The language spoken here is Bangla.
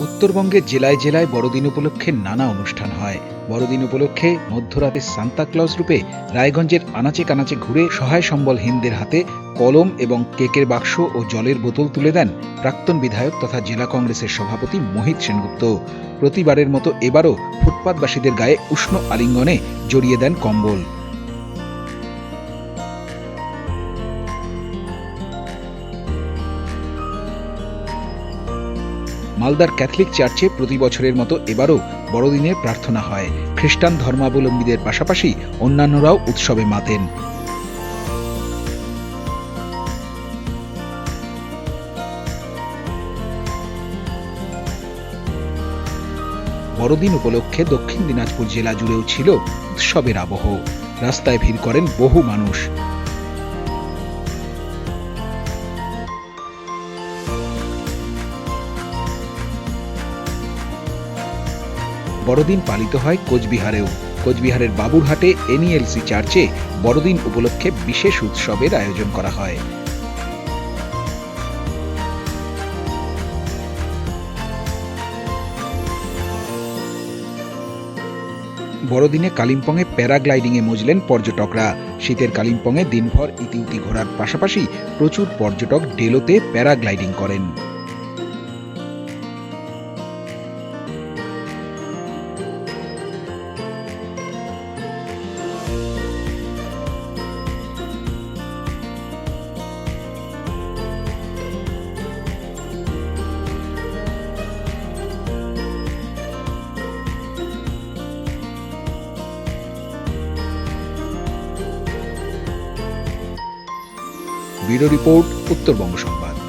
উত্তরবঙ্গের জেলায় জেলায় বড়দিন উপলক্ষে নানা অনুষ্ঠান হয়। বড়দিন উপলক্ষে মধ্যরাতে সান্তাক্লজ রূপে রায়গঞ্জের আনাচে কানাচে ঘুরে সহায় সম্বলহীনদের হাতে কলম এবং কেকের বাক্স ও জলের বোতল তুলে দেন প্রাক্তন বিধায়ক তথা জেলা কংগ্রেসের সভাপতি মোহিত সেনগুপ্ত। প্রতিবারের মতো এবারও ফুটপাতবাসীদের গায়ে উষ্ণ আলিঙ্গনে জড়িয়ে দেন কম্বল। মালদার ক্যাথলিক চার্চে প্রতি বছরের মতো এবারও বড়দিনের প্রার্থনা হয়। খ্রিস্টান ধর্মাবলম্বীদের পাশাপাশি অন্যান্যরাও উৎসবে মাতেন। বড়দিন উপলক্ষে দক্ষিণ দিনাজপুর জেলা জুড়েও ছিল উৎসবের আবহ। রাস্তায় ভিড় করেন বহু মানুষ। বড়দিন পালিত হয় কোচবিহারেও। কোচবিহারের বাবুরহাটে এনইএলসি চার্চে বড়দিন উপলক্ষে বিশেষ উৎসবের আয়োজন করা হয়। বড়দিনে কালিম্পংয়ে প্যারাগ্লাইডিংয়ে মজলেন পর্যটকরা। শীতের কালিম্পংয়ে দিনভর ইতিউতি ঘোরার পাশাপাশি প্রচুর পর্যটক ডেলোতে প্যারাগ্লাইডিং করেন। Bureau report Uttarbanga Sangbad.